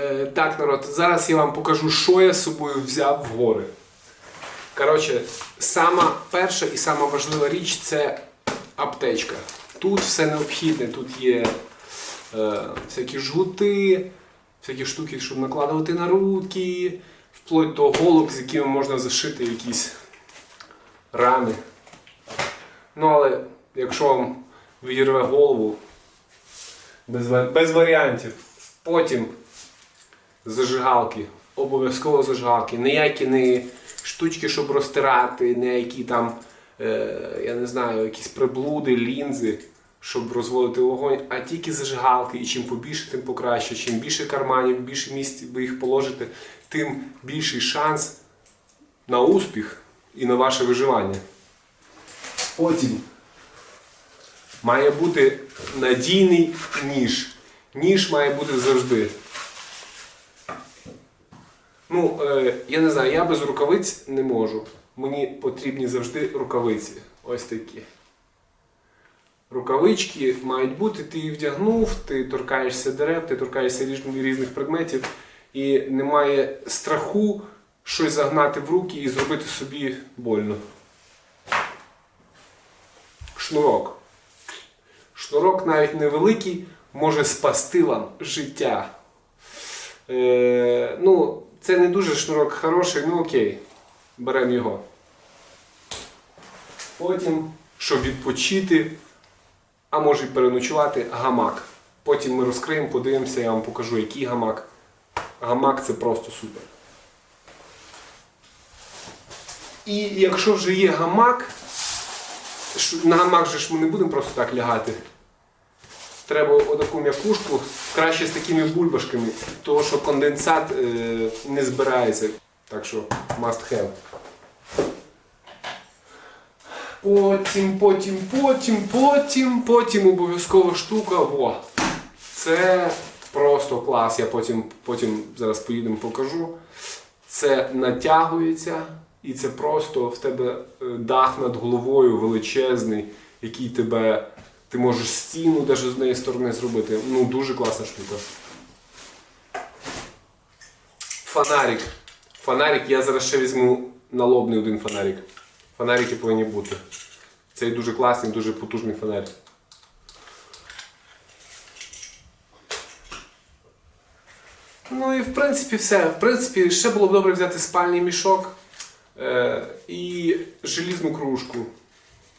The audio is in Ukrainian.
Е, так, народ, зараз я вам покажу, що я з собою взяв в гори. Коротше, сама перша і сама важлива річ це аптечка. Тут все необхідне, тут є е, всякі жгути, всякі штуки, щоб накладувати на руки, вплоть до голок, з якими можна зашити якісь рани. Ну, але якщо вам відірве голову, без, без варіантів. Потім зажигалки. Обов'язково зажигалки. Ніякі не штучки, щоб розтирати, ніякі там, е, я не знаю, якісь приблуди, лінзи, щоб розводити вогонь, а тільки зажигалки. І чим побільше, тим покраще. Чим більше карманів, більше місць ви їх положите, тим більший шанс на успіх і на ваше виживання. Потім має бути надійний ніж. Ніж має бути завжди. Ну, е, я не знаю, я без рукавиць не можу. Мені потрібні завжди рукавиці. Ось такі. Рукавички мають бути, ти їх вдягнув, ти торкаєшся дерев, ти торкаєшся різних предметів, і немає страху щось загнати в руки і зробити собі больно. Шнурок. Шнурок навіть невеликий може спасти вам життя. Е, ну, це не дуже шнурок хороший, ну окей. Беремо його. Потім, щоб відпочити, а може й переночувати, гамак. Потім ми розкриємо, подивимося, я вам покажу, який гамак. Гамак це просто супер. І якщо вже є гамак, на гамак же ж ми не будемо просто так лягати. Треба отаку м'якушку, краще з такими бульбашками, тому що конденсат е, не збирається. Так що must have. Потім, потім, потім, потім, потім обов'язкова штука. Во. Це просто клас. Я потім, потім зараз поїдемо покажу. Це натягується, і це просто в тебе е, дах над головою величезний, який тебе. Ти можеш стіну навіть з неї сторони зробити. Ну, дуже класна штука. Фонарик. Фонарик, я зараз ще візьму налобний один фонарик. Фонарики повинні бути. Цей дуже класний, дуже потужний фонарик. Ну і в принципі все. В принципі, ще було б добре взяти спальний мішок е, і желізну кружку.